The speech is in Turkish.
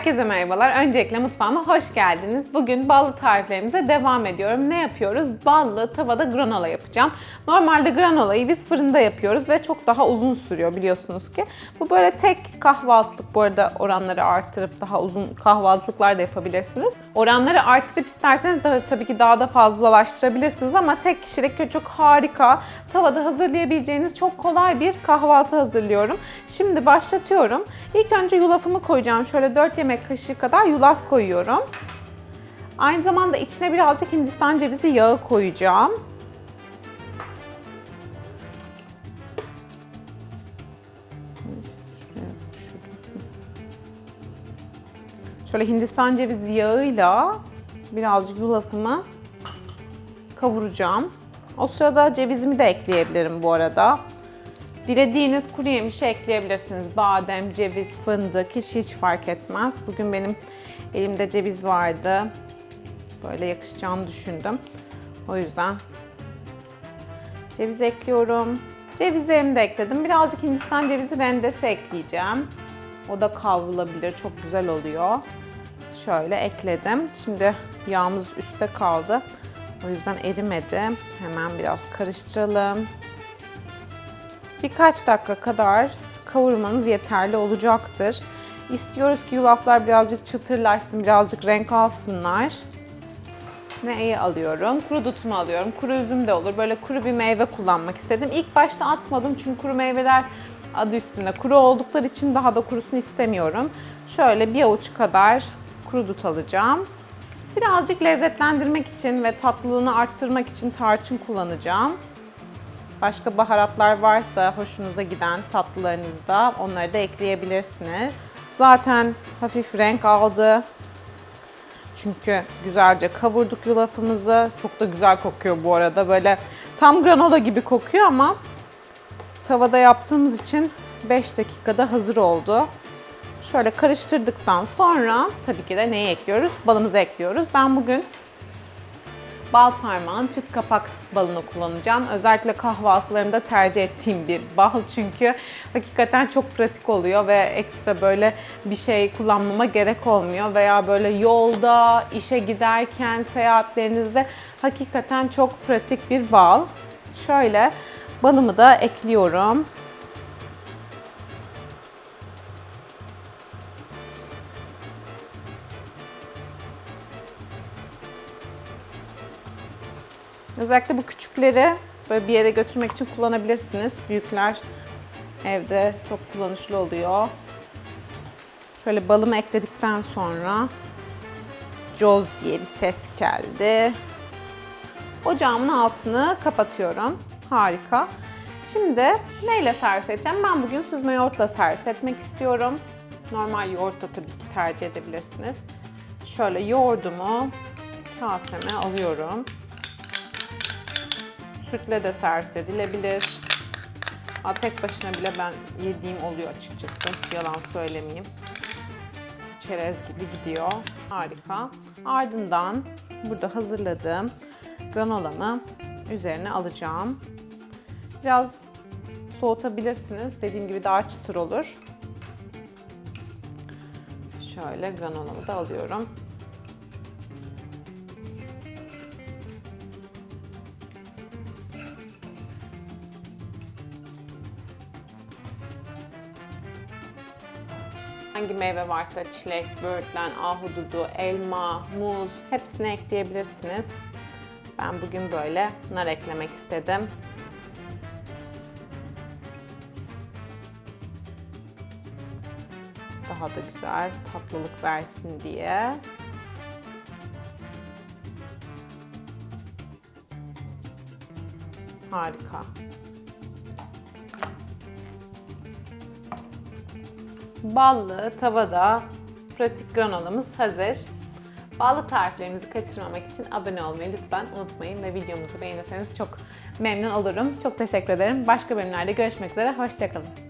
Herkese merhabalar. Öncelikle mutfağıma hoş geldiniz. Bugün ballı tariflerimize devam ediyorum. Ne yapıyoruz? Ballı tavada granola yapacağım. Normalde granolayı biz fırında yapıyoruz ve çok daha uzun sürüyor biliyorsunuz ki. Bu böyle tek kahvaltılık. Bu arada oranları arttırıp daha uzun kahvaltılıklar da yapabilirsiniz. Oranları arttırıp isterseniz de tabii ki daha da fazlalaştırabilirsiniz ama tek kişilik çok harika. Tavada hazırlayabileceğiniz çok kolay bir kahvaltı hazırlıyorum. Şimdi başlatıyorum. İlk önce yulafımı koyacağım. Şöyle 4 yemek kaşığı kadar yulaf koyuyorum. Aynı zamanda içine birazcık hindistan cevizi yağı koyacağım. Şöyle hindistan cevizi yağıyla birazcık yulafımı kavuracağım. O sırada cevizimi de ekleyebilirim bu arada. Dilediğiniz kuru yemişi ekleyebilirsiniz. Badem, ceviz, fındık hiç hiç fark etmez. Bugün benim elimde ceviz vardı. Böyle yakışacağını düşündüm. O yüzden ceviz ekliyorum. Cevizlerimi de ekledim. Birazcık hindistan cevizi rendesi ekleyeceğim. O da kavrulabilir. Çok güzel oluyor. Şöyle ekledim. Şimdi yağımız üstte kaldı. O yüzden erimedi. Hemen biraz karıştıralım. Birkaç dakika kadar kavurmanız yeterli olacaktır. İstiyoruz ki yulaflar birazcık çıtırlaşsın, birazcık renk alsınlar. Neyi alıyorum? Kuru dutumu alıyorum. Kuru üzüm de olur. Böyle kuru bir meyve kullanmak istedim. İlk başta atmadım çünkü kuru meyveler adı üstünde kuru oldukları için daha da kurusunu istemiyorum. Şöyle bir avuç kadar kuru dut alacağım. Birazcık lezzetlendirmek için ve tatlılığını arttırmak için tarçın kullanacağım. Başka baharatlar varsa hoşunuza giden tatlılarınızda onları da ekleyebilirsiniz. Zaten hafif renk aldı. Çünkü güzelce kavurduk yulafımızı. Çok da güzel kokuyor bu arada. Böyle tam granola gibi kokuyor ama tavada yaptığımız için 5 dakikada hazır oldu. Şöyle karıştırdıktan sonra tabii ki de neyi ekliyoruz? Balımızı ekliyoruz. Ben bugün bal parmağın çıt kapak balını kullanacağım. Özellikle kahvaltılarımda tercih ettiğim bir bal çünkü hakikaten çok pratik oluyor ve ekstra böyle bir şey kullanmama gerek olmuyor veya böyle yolda, işe giderken, seyahatlerinizde hakikaten çok pratik bir bal. Şöyle balımı da ekliyorum. Özellikle bu küçükleri böyle bir yere götürmek için kullanabilirsiniz. Büyükler evde çok kullanışlı oluyor. Şöyle balımı ekledikten sonra coz diye bir ses geldi. Ocağımın altını kapatıyorum. Harika. Şimdi neyle servis edeceğim? Ben bugün süzme yoğurtla servis etmek istiyorum. Normal yoğurt da tabii ki tercih edebilirsiniz. Şöyle yoğurdumu kaseme alıyorum. Sütle de servis edilebilir. Aa, tek başına bile ben yediğim oluyor açıkçası. Hiç yalan söylemeyeyim. Çerez gibi gidiyor. Harika. Ardından burada hazırladığım granolamı üzerine alacağım. Biraz soğutabilirsiniz. Dediğim gibi daha çıtır olur. Şöyle granolamı da alıyorum. Hangi meyve varsa çilek, böğürtlen, ahududu, elma, muz hepsini ekleyebilirsiniz. Ben bugün böyle nar eklemek istedim. Daha da güzel tatlılık versin diye. Harika. Ballı tavada pratik granolamız hazır. Ballı tariflerimizi kaçırmamak için abone olmayı lütfen unutmayın ve videomuzu beğenirseniz çok memnun olurum. Çok teşekkür ederim. Başka bölümlerde görüşmek üzere. Hoşçakalın.